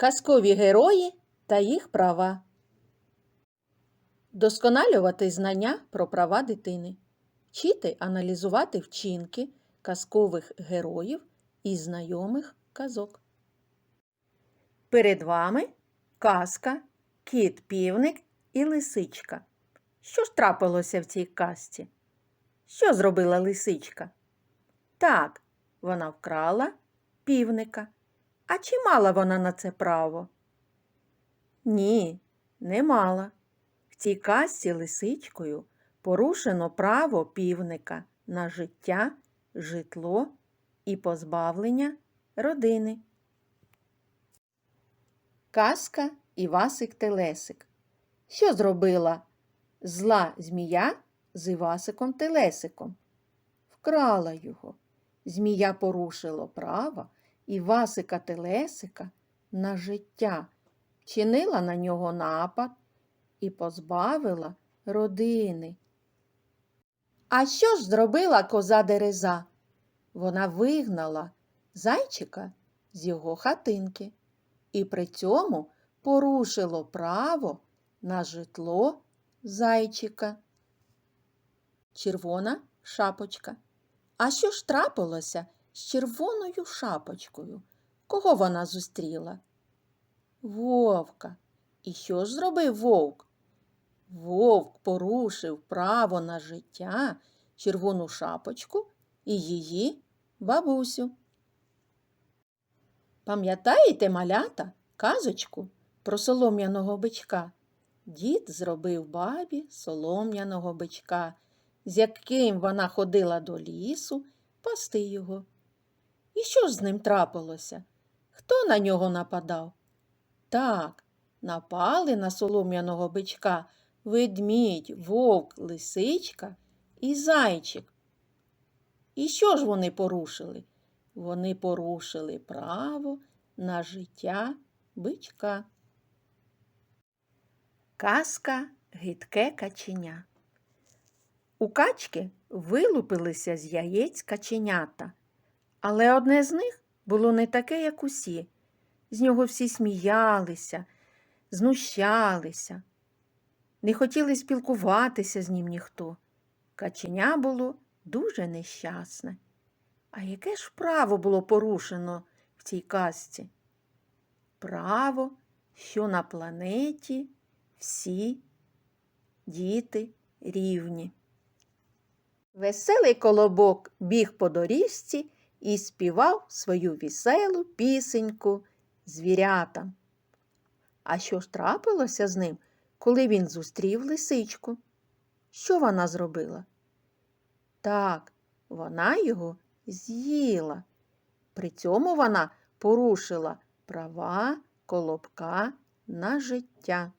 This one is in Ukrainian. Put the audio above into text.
Казкові герої та їх права. Досконалювати знання про права дитини. Вчити аналізувати вчинки казкових героїв і знайомих казок. Перед вами казка, кіт півник і лисичка. Що ж трапилося в цій казці? Що зробила лисичка? Так, вона вкрала півника. А чи мала вона на це право? Ні, не мала. В цій казці лисичкою порушено право півника на життя, житло і позбавлення родини. Казка Івасик Телесик. Що зробила зла змія з Івасиком Телесиком? Вкрала його. Змія порушило право Івасика Телесика на життя, вчинила на нього напад і позбавила родини. А що ж зробила коза Дереза? Вона вигнала зайчика з його хатинки і при цьому порушило право на житло зайчика. Червона шапочка. А що ж трапилося з червоною шапочкою? Кого вона зустріла? Вовка. І що ж зробив вовк? Вовк порушив право на життя, червону шапочку і її бабусю. Пам'ятаєте, малята, казочку про солом'яного бичка? Дід зробив бабі солом'яного бичка, з яким вона ходила до лісу пасти його. І що ж з ним трапилося? Хто на нього нападав? Так, напали на солом'яного бичка ведмідь, вовк, лисичка і зайчик. І що ж вони порушили? Вони порушили право на життя бичка. Казка гидке каченя. У качки вилупилися з яєць каченята, але одне з них було не таке, як усі. З нього всі сміялися, знущалися. Не хотіли спілкуватися з ним ніхто. Каченя було дуже нещасне. А яке ж право було порушено в цій казці? Право, що на планеті всі діти рівні. Веселий колобок біг по доріжці і співав свою веселу пісеньку звірятам. А що ж трапилося з ним, коли він зустрів лисичку? Що вона зробила? Так, вона його з'їла. При цьому вона порушила права колобка на життя.